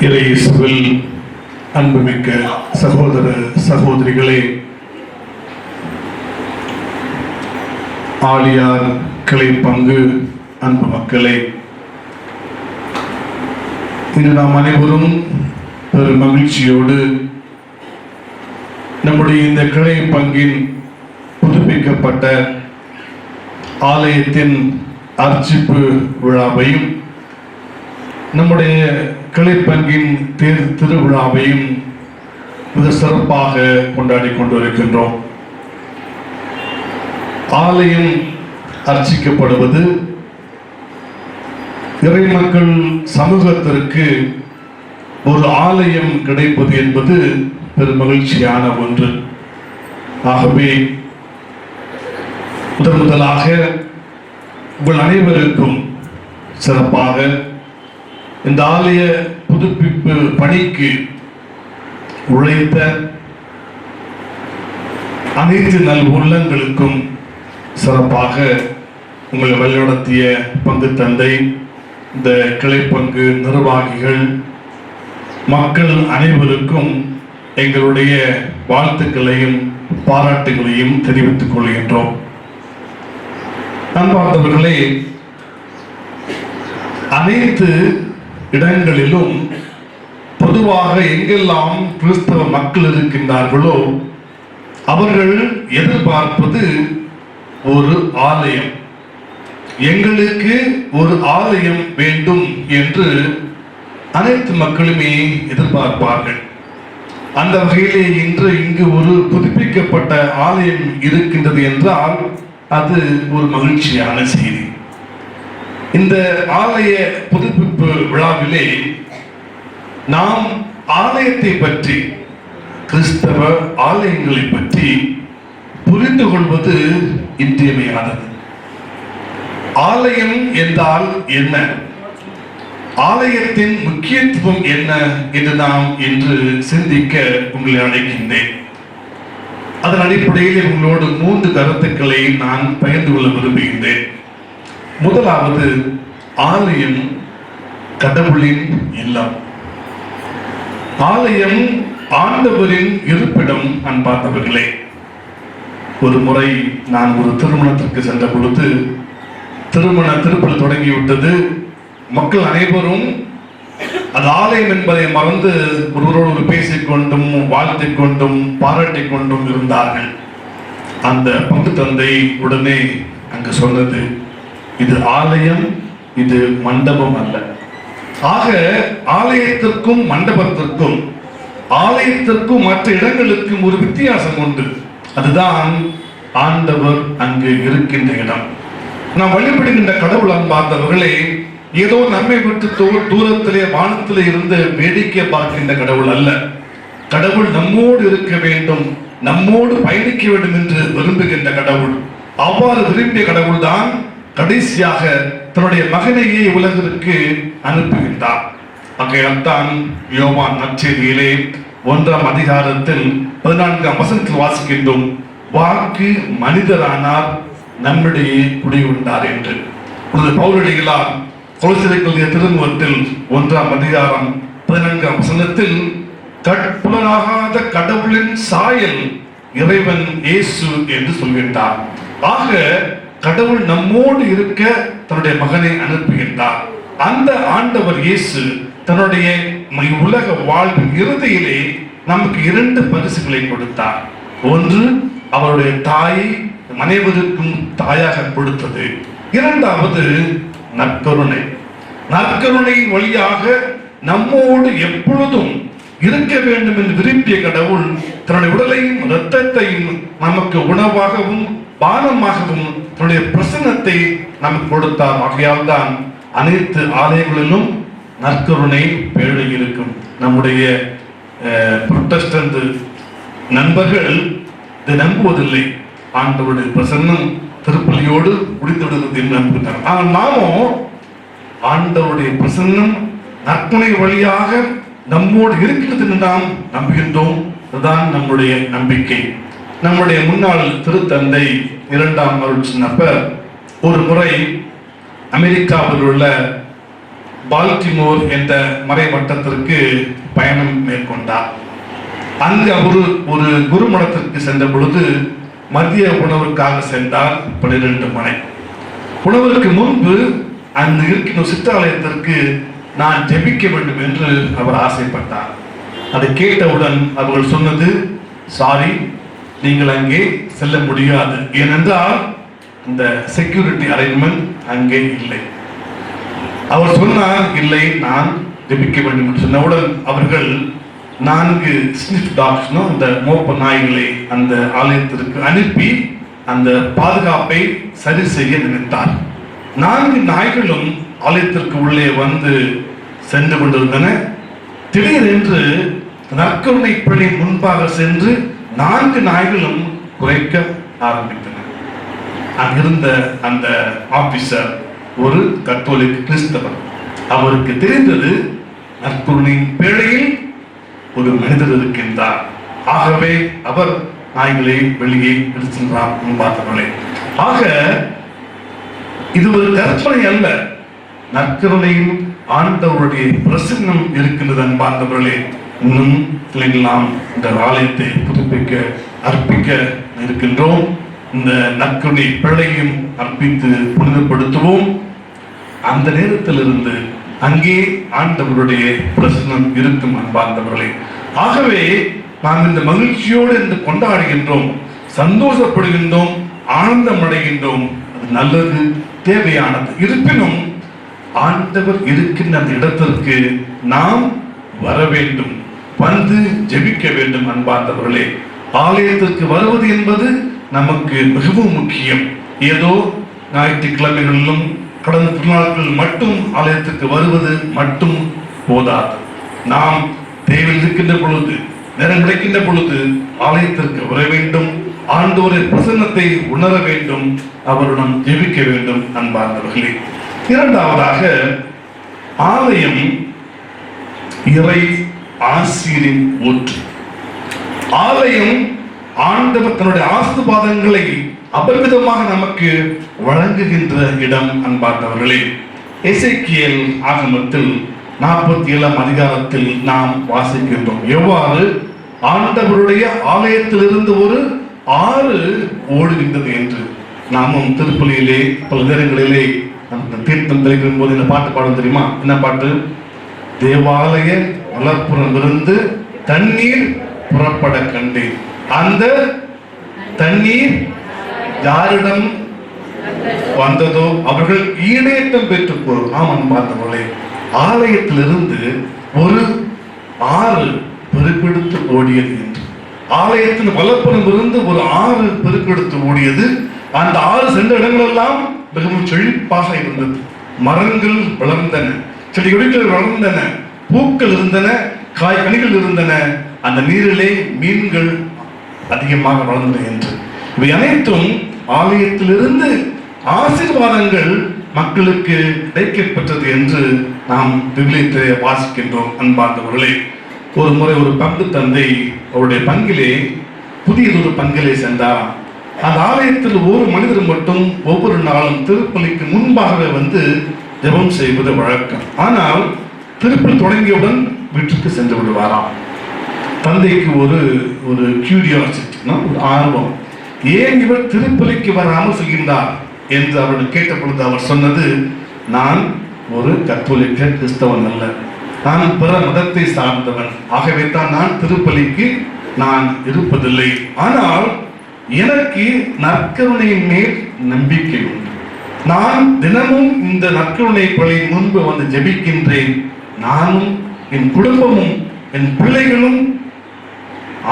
இறையேசுவில் அன்புமிக்க சகோதர சகோதரிகளே ஆலியார் கிளை பங்கு அன்பு மக்களே இன்று நாம் அனைவரும் பெரும் மகிழ்ச்சியோடு நம்முடைய இந்த கிளை பங்கின் புதுப்பிக்கப்பட்ட ஆலயத்தின் அர்ச்சிப்பு விழாவையும் நம்முடைய கிளைப்பங்கின் தேர் திருவிழாவையும் மிக சிறப்பாக கொண்டாடி கொண்டிருக்கின்றோம். ஆலயம் அர்ச்சிக்கப்படுவது இறைமக்கள் சமூகத்திற்கு ஒரு ஆலயம் கிடைப்பது என்பது பெருமகிழ்ச்சியான ஒன்று. ஆகவே முதன் முதலாக உங்கள் அனைவருக்கும் சிறப்பாக இந்த ஆலய புதுப்பிப்பு பணிக்கு உழைத்த அனைத்து நல் உள்ளங்களுக்கும் சிறப்பாக உங்களை வழிநடத்திய பங்கு தந்தை இந்த கிளை பங்கு நிர்வாகிகள் மக்கள் அனைவருக்கும் எங்களுடைய வாழ்த்துக்களையும் பாராட்டுகளையும் தெரிவித்துக் கொள்கின்றோம். அன்பார்ந்தவர்களே அனைத்து இடங்களிலும் பொதுவாக எங்கெல்லாம் கிறிஸ்தவ மக்கள் இருக்கின்றார்களோ அவர்கள் எதிர்பார்ப்பது ஒரு ஆலயம். எங்களுக்கு ஒரு ஆலயம் வேண்டும் என்று அனைத்து மக்களுமே எதிர்பார்ப்பார்கள். அந்த வகையிலே இன்று இங்கு ஒரு புதுப்பிக்கப்பட்ட ஆலயம் இருக்கின்றது என்றால் அது ஒரு மகிழ்ச்சியான செய்தி. இந்த ஆலய புதுப்பிப்பு விழாவிலே நாம் ஆலயத்தை பற்றி கிறிஸ்தவ ஆலயங்களை பற்றி புரிந்து கொள்வது இன்றியமையானது ஆலயம் என்றால் என்ன? ஆலயத்தின் முக்கியத்துவம் என்ன என்று நாம் இன்று சிந்திக்க உங்களை அழைக்கின்றேன். அதன் அடிப்படையில் உங்களோடு மூன்று கருத்துக்களை நான் பகிர்ந்து கொள்ள விரும்புகின்றேன். முதலாவது ஆலயம் கடவுளின் இல்லம். ஆலயம் ஆண்டவரின் இருப்பிடம் அன்பார்ந்தவர்களே ஒரு முறை நான் ஒரு திருமணத்திற்கு சென்ற பொழுது திருமண திருப்பல் தொடங்கிவிட்டது. மக்கள் அனைவரும் அது ஆலயம் என்பதை மறந்து ஒருவரோடு பேசிக்கொண்டும் வாழ்த்திக் கொண்டும் பாராட்டிக் கொண்டும் இருந்தார்கள். அந்த பங்கு தந்தை உடனே அங்கு சொன்னது இது ஆலயம் இது மண்டபம் அல்ல. ஆக ஆலயத்திற்கும் மண்டபத்திற்கும் ஆலயத்திற்கும் மற்ற இடங்களுக்கும் ஒரு வித்தியாசம் உண்டு. அதுதான் ஆண்டவர் அங்கு இருக்கின்ற இடம். நாம் வழிபடுகின்ற கடவுள் அன்பார்ந்தவர்களே ஏதோ நம்மை விட்டு தூரத்திலே வானத்திலே இருந்து வேடிக்கை பார்க்கின்ற கடவுள் அல்ல. கடவுள் நம்மோடு இருக்க வேண்டும் நம்மோடு பயணிக்க வேண்டும் என்று விரும்புகின்ற கடவுள். அவ்வாறு விரும்பிய கடவுள் தான் கடைசியாக தன்னுடைய மகனையே உலகிற்கு அனுப்புகின்றார் ஆகையால் யோவான் நற்செய்தியிலே ஒன்றாம் அதிகாரத்தில் பதினான்காம் வசனத்தில் வாசிக்கின்றோம் வாக்கு மனிதரானார் நம்முடைய குடியுண்டார் என்று. இப்பொழுது பௌரடிகளார் கொலசிரைக்குரிய திருமுகத்தில் ஒன்றாம் அதிகாரம் பதினான்காம் வசனத்தில் கட்புலனாகாத கடவுளின் சாயல் இறைவன் இயேசு என்று சொல்கின்றார். ஆக கடவுள் நம்மோடு இருக்க தன்னுடைய மகனை அனுப்புகின்றார். அந்த ஆண்டவர் இயேசு தன்னுடைய உலக வாழ்வின் இறுதியிலே நமக்கு இரண்டு பரிசுகளை கொடுத்தார். ஒன்று அவருடைய தாயை அனைவருக்கும் தாயாக கொடுத்தது. இரண்டாவது நற்கருணை. நற்கருணையின் வழியாக நம்மோடு எப்பொழுதும் இருக்க வேண்டும் என்று விரும்பிய கடவுள் தன்னுடைய உடலையும் இரத்தத்தையும் நமக்கு உணவாகவும் பானமாகவும் தன்னுடைய பிரசன்னத்தை நமக்கு கொடுத்தார். ஆகையால் தான் அனைத்து ஆலயங்களிலும் நற்கருணை பேழை இருக்கும். நம்முடைய புரொட்டஸ்டன்ட் நண்பர்கள் இதை நம்புவதில்லை. ஆண்டவருடைய பிரசன்னம் திருப்பலியோடு முடிந்துவிடுகிறது என்று நம்புகிறார் ஆனால் நாமும் ஆண்டவருடைய பிரசன்னம் நற்குணை வழியாக நம்மோடு இருக்கிறது என்று நாம் நம்புகின்றோம். அதுதான் நம்முடைய நம்பிக்கை. நம்முடைய முன்னாள் திருத்தந்தை இரண்டாம் அருள் சின்னப்பர் ஒரு முறை அமெரிக்காவில் உள்ள பால்டிமோர் என்ற மறைவட்டத்திற்கு பயணம் மேற்கொண்டார். அங்கு அவர் ஒரு குருமடத்திற்கு சென்ற பொழுது மதிய உணவுக்காக சென்றார் பன்னிரெண்டு மணி. உணவுக்கு முன்பு அங்கு இருக்கின்ற சித்தாலயத்திற்கு நான் ஜெபிக்க வேண்டும் என்று அவர் ஆசைப்பட்டார். அதை கேட்டவுடன் அவர்கள் சொன்னது சாரி நீங்கள் அங்கே செல்ல முடியாது. ஏனென்றால் இந்த செக்யூரிட்டி அரேஞ்ச்மெண்ட் அங்கே இல்லை. அவர் சொன்னார் இல்லை நான் ஜெபிக்க வேண்டும் என்று சொன்னவுடன் அவர்கள் நான்கு ஸ்னிஃப் டாக்ஸ்னும் அந்த மோப்ப நாய்களை அந்த ஆலயத்திற்கு அனுப்பி அந்த பாதுகாப்பை சரி செய்ய நினைத்தார். நான்கு நாய்களும் ஆலயத்திற்கு உள்ளே வந்து சென்று கொண்டிருந்தன. திடீரென்று நற்கருணை பிழை முன்பாக சென்று நான்கு நாய்களும் குறைக்க ஆரம்பித்தன. அங்கிருந்த அந்த ஆபீசர் ஒரு கத்தோலிக் கிறிஸ்தவர். அவருக்கு தெரிந்தது நற்பொருளின் பேழையில் ஒரு மனிதர் இருக்கின்றார். ஆகவே அவர் நாய்களை வெளியே எடுத்துகிறார் என்பார்களே. ஆக இது ஒரு கற்பனை அல்ல. நற்கருணையும் ஆண்டவருடைய பிரசன்னம் இருக்கின்றது அன்பார்ந்தவர்களே இன்னும் பிள்ளைங்களாம் இந்த ஆலயத்தை புதுப்பிக்க அர்ப்பிக்க இருக்கின்றோம் இந்த நற்கருணை பிழையும் அர்ப்பித்து புனிதப்படுத்துவோம். அந்த நேரத்தில் இருந்து அங்கே ஆண்டவருடைய பிரசனம் இருக்கும் அன்பார்ந்தவர்களே. ஆகவே நாம் இந்த மகிழ்ச்சியோடு இருந்து கொண்டாடுகின்றோம் சந்தோஷப்படுகின்றோம் ஆனந்தம் அடைகின்றோம் அது நல்லது தேவையானது. இருப்பினும் ஆண்டவர் இருக்கின்ற அந்த இடத்திற்கு நாம் வர வேண்டும். வந்து ஜெபிக்க வேண்டும் அன்பார்ந்தவர்களே. ஆலயத்திற்கு வருவது என்பது நமக்கு மிகவும் முக்கியம். ஏதோ ஞாயிற்றுக்கிழமைகளிலும் கடந்த திருநாட்கள் மட்டும் ஆலயத்துக்கு வருவது மட்டும் போதாது. நாம் தேவையில் இருக்கின்ற பொழுது நேரம் கிடைக்கின்ற பொழுது ஆலயத்திற்கு வர வேண்டும். ஆண்டோரின் பிரசன்னத்தை உணர வேண்டும். அவருடன் ஜெபிக்க வேண்டும் அன்பார்ந்தவர்களே. இரண்டாவதாக ஆலயம் இறை ஆசிரியரின் ஊற்று. ஆலயம் ஆண்டவர் தன்னுடைய ஆசிர்வாதங்களை அபரிமிதமாக நமக்கு வழங்குகின்ற இடம் அன்பார்ந்தவர்களே இசைக்கியல் ஆகமத்தில் நாற்பத்தி ஏழாம் அதிகாரத்தில் நாம் வாசிக்கின்றோம். எவ்வாறு? ஆண்டவருடைய ஆலயத்திலிருந்து ஒரு ஆறு ஓடுகின்றது என்று. நாமும் திருப்பலியிலே பல நேரங்களிலே அந்த தீர்த்தம் தெளிக்கும் போது இந்த பாட்டு பாடும் தெரியுமா? என்ன பாட்டு? தேவாலய வளர்ப்புறமிருந்து தண்ணீர் புறப்பட கண்டேன். அந்த தண்ணீர் யாரிடம் வந்ததோ? அவர்கள் ஈடேற்றம் பெற்றுக் கொள்ளும் ஆமன் பார்த்தவர்களே ஆலயத்திலிருந்து ஒரு ஆறு பெருக்கெடுத்து ஓடியது என்று. ஆலயத்தின் வலப்புறம் இருந்து ஒரு ஆறு பெருக்கெடுத்து ஓடியது. அந்த ஆறு சென்ற இடங்களெல்லாம் மிகவும் செழிப்பாக இருந்தது. மரங்கள் வளர்ந்தன. செடி கொடிகள் வளர்ந்தன. பூக்கள் இருந்தன காய் கனிகள் இருந்தன. அந்த நீரிலே மீன்கள் அதிகமாக வளர்ந்தன என்று. இவை அனைத்தும் ஆலயத்திலிருந்து ஆசீர்வாதங்கள் மக்களுக்கு கிடைக்கப்பட்டது என்று நாம் விவிலியத்தை வாசிக்கின்றோம் அன்பார்ந்தவர்களே. ஒரு முறை ஒரு பங்கு தந்தை அவருடைய பங்கிலே புதியதொரு பங்கிலே சென்றார் அந்த ஆலயத்தில் ஒரு மனிதர் மட்டும் ஒவ்வொரு நாளும் திருப்பலிக்கு முன்பாகவே வந்து ஜெபம் செய்வது வழக்கம். ஆனால் திருப்பலி தொடங்கியவுடன் வீட்டுக்கு சென்று விடுவாராம். தந்தைக்கு ஒரு ஒரு கியூரியாசிட்டினா ஒரு ஆர்வம். ஏன் இவர் திருப்பலிக்கு வராமல் செய்கின்றார் என்று அவர்கள் கேட்ட பொழுது அவர் சொன்னது நான் ஒரு கத்தோலிக்க கிறிஸ்தவன் அல்ல. நான் பிற மதத்தை சார்ந்தவன். ஆகவே தான் நான் திருப்பலிக்கு நான் இருப்பதில்லை. ஆனால் எனக்கு நற்கருணையின் மேல் நம்பிக்கை உண்டு. நான் தினமும் இந்த நற்கருணை பலி முன்பு வந்து ஜெபிக்கின்றேன். நானும் என் குடும்பமும் என் பிள்ளைகளும்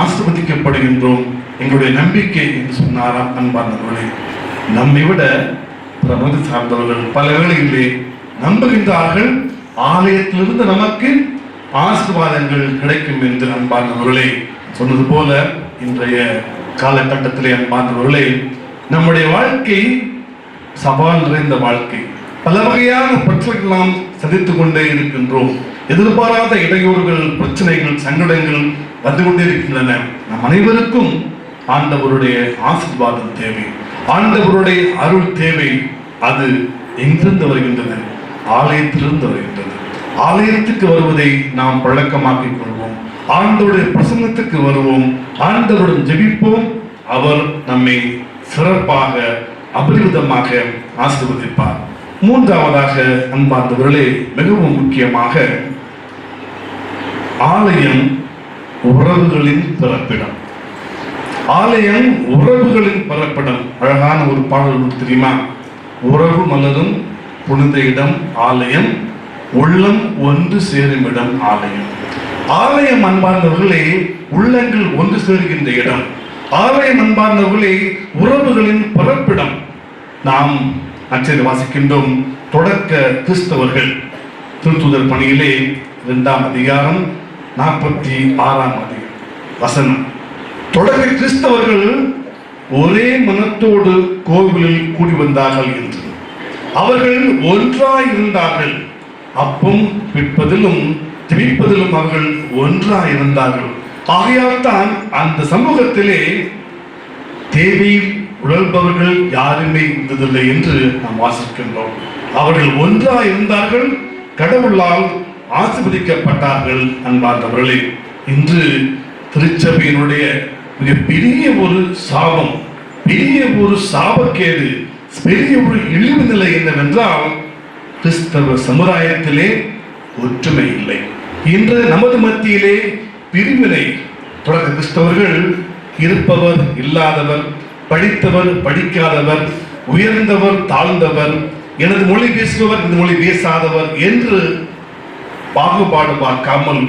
ஆசிர்வதிக்கப்படுகின்றோம். எங்களுடைய நம்பிக்கை என்று சொன்னாராம் அன்பார்ந்தவர்களே. நம்மை விட பிரமதி சார்ந்தவர்கள் பல வேளைகளிலே நம்புகின்றார்கள். ஆலயத்திலிருந்து நமக்கு ஆசீர்வாதங்கள் கிடைக்கும் என்று அன்பார்ந்தவர்களே. சொன்னது போல இன்றைய காலகட்டத்திலே அன்பார்ந்தவர்களே நம்முடைய வாழ்க்கை சவால் நிறைந்த வாழ்க்கை. பல வகையான பிரச்சனைகள் நாம் சந்தித்துக் கொண்டே இருக்கின்றோம். எதிர்பாராத இடையூறுகள் பிரச்சனைகள் சங்கடங்கள் வந்து கொண்டே இருக்கின்றன. நம் அனைவருக்கும் ஆண்டவருடைய ஆசீர்வாதம் தேவை. ஆண்டவருடைய அருள் தேவை. அது எங்கிருந்து வருகின்றன? ஆலயத்திலிருந்து வருகின்றது. ஆலயத்துக்கு வருவதை நாம் பழக்கமாக்கிக் கொள்வோம். ஆண்டவருடைய பிரசங்கத்துக்கு வருவோம். ஆண்டவருடன் ஜெபிப்போம். அவர் நம்மை சிறப்பாக அபரிவிதமாக ஆசிர்வதிப்பார். மூன்றாவதாக அன்பார்ந்தவர்களே மிகவும் முக்கியமாக ஆலயம் உறவுகளின் பிறப்பிடம். ஆலயம் உறவுகளின் பிறப்பிடம். அழகான ஒரு பாடல் தெரியுமா? உறவு மலரும் புனித இடம் ஆலயம் உள்ளம் ஒன்று சேரும் இடம் ஆலயம். ஆலயம் அன்பார்ந்தவர்களே உள்ளங்கள் ஒன்று சேர்கின்ற இடம். ஆலயம் அன்பார்ந்தவர்களே உறவுகளின் பிறப்பிடம். நாம் அச்சதை வாசிக்கின்றோம். தொடக்க கிறிஸ்தவர்கள் திருத்துதர் பணியிலே இரண்டாம் அதிகாரம் நாற்பத்தி ஆறாம் அதிகாரம். வசனம். தொடக்க கிறிஸ்தவர்கள் ஒரே மனத்தோடு கோவிலில் கூடி வந்தார்கள் என்று. அவர்கள் ஒன்றாய் இருந்தார்கள் அப்பம் விற்பதிலும் திணிப்பதிலும் அவர்கள் ஒன்றாய் இருந்தார்கள் ஆகையால் தான் அந்த சமூகத்திலே தேவையில் உழல்பவர்கள் யாருமே இருந்ததில்லை என்று நாம் வாசிக்கின்றோம். அவர்கள் ஒன்றா இருந்தார்கள் கடவுளால் ஆசிர்வதிக்கப்பட்டார்கள் அன்பார்ந்தவர்களே இன்று திருச்சபையினுடைய மிகப்பெரிய ஒரு சாபம் பெரிய ஒரு சாபக்கேடு பெரிய ஒரு இழிவு நிலை என்னவென்றால் கிறிஸ்தவ சமுதாயத்திலே ஒற்றுமை இல்லை. இன்று நமது மத்தியிலே பிரிவினை தொடக்க கிறிஸ்தவர்கள் இருப்பவர் இல்லாதவர் படித்தவர் படிக்காதவர் உயர்ந்தவர் தாழ்ந்தவர் எனது மொழி பேசுபவர் இந்த மொழி பேசாதவர் என்று பாகுபாடு பார்க்காமல்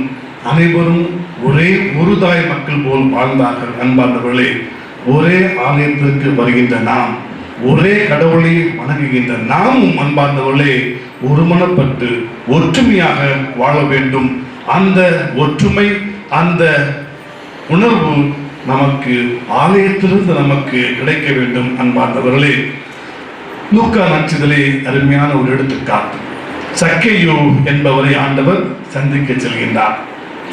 அனைவரும் ஒரே ஒருதாய் மக்கள் போல் வாழ்ந்தார்கள். அன்பார்ந்தவர்களே ஒரே ஆலயத்திற்கு வருகின்ற நாம் ஒரே கடவுளை வணங்குகின்ற நாமும் அன்பார்ந்தவர்களே ஒருமனப்பட்டு ஒற்றுமையாக வாழ வேண்டும். அந்த ஒற்றுமை அந்த உணர்வு நமக்கு ஆலயத்திலிருந்து நமக்கு கிடைக்க வேண்டும் அன்பார்ந்தவர்களே லூக்கா நச்சுதலே அருமையான ஒரு எடுத்துக்காட்டு. சக்கையு என்பவரை ஆண்டவர் சந்திக்க செல்கின்றார்.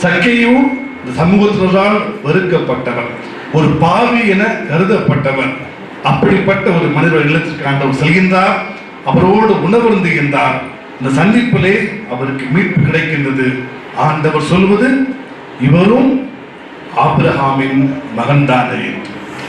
சக்கையு இந்த சமூகத்தினரால் வெறுக்கப்பட்டவர் ஒரு பாவி என கருதப்பட்டவர் அப்படிப்பட்ட ஒரு மனிதர் இல்லத்திற்கு ஆண்டவர் செல்கின்றார் அவரோடு உணவருந்துகின்றார். இந்த சந்திப்பிலே அவருக்கு மீட்பு கிடைக்கின்றது. ஆண்டவர் சொல்வது இவரும் ஆப்ரஹாமின் மகன்தானே.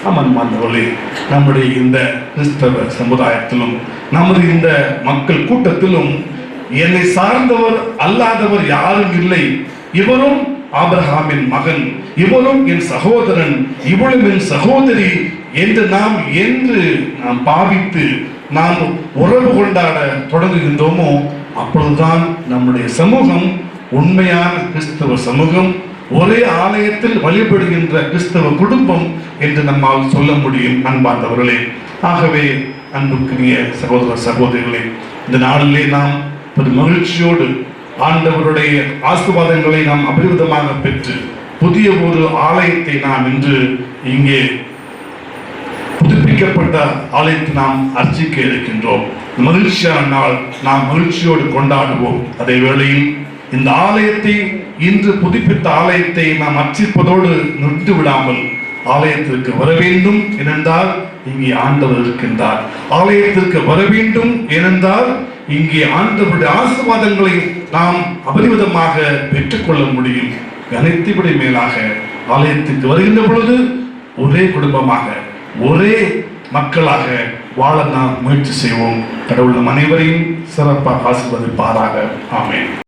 என்று நம்முடைய இந்த கிறிஸ்தவ சமுதாயத்திலும் நமது இந்த மக்கள் கூட்டத்திலும் என்னை சார்ந்தவர் அல்லாதவர் யாரும் இல்லை. இவரும் ஆபிரகாமின் மகன் இவரும் என் சகோதரன் இவளும் என் சகோதரி என்று நாம் என்று நாம் பாவித்து நாம் உறவு கொண்டாட தொடங்குகின்றோமோ அப்பொழுதுதான் நம்முடைய சமூகம் உண்மையான கிறிஸ்தவ சமூகம் ஒரே ஆலயத்தில் வழிபடுகின்ற கிறிஸ்தவ குடும்பம் என்று நம்மால் சொல்ல முடியும் அன்பார்ந்தவர்களே. ஆகவே அன்புக்குரிய சகோதர சகோதரிகளே இந்த நாளிலே நாம் ஒரு மகிழ்ச்சியோடு ஆண்டவருடைய ஆசீர்வாதங்களை நாம் அபரிவிதமாக பெற்று புதிய ஒரு ஆலயத்தை நாம் இன்று இங்கே புதுப்பிக்கப்பட்ட ஆலயத்தை நாம் அர்ச்சிக்க இருக்கின்றோம். மகிழ்ச்சியான நாள் நாம் மகிழ்ச்சியோடு கொண்டாடுவோம். அதே வேளையில் இந்த ஆலயத்தை இன்று புதுப்பித்த ஆலயத்தை நாம் அர்ச்சிப்பதோடு நிறுத்தி விடாமல் ஆலயத்திற்கு வர வேண்டும் ஏனென்றால் இங்கே ஆண்டவர் இருக்கின்றார். ஆலயத்திற்கு வர வேண்டும் ஏனென்றால் இங்கே ஆண்டவருடைய ஆசீர்வாதங்களை நாம் அபரிவிதமாக பெற்றுக்கொள்ள முடியும். அனைத்து விட மேலாக ஆலயத்துக்கு வருகின்ற பொழுது ஒரே குடும்பமாக ஒரே மக்களாக வாழ நாம் முயற்சி செய்வோம். கடவுள் அனைவரையும் சிறப்பாக ஆசிர்வதிப்பாராக. ஆமேன்.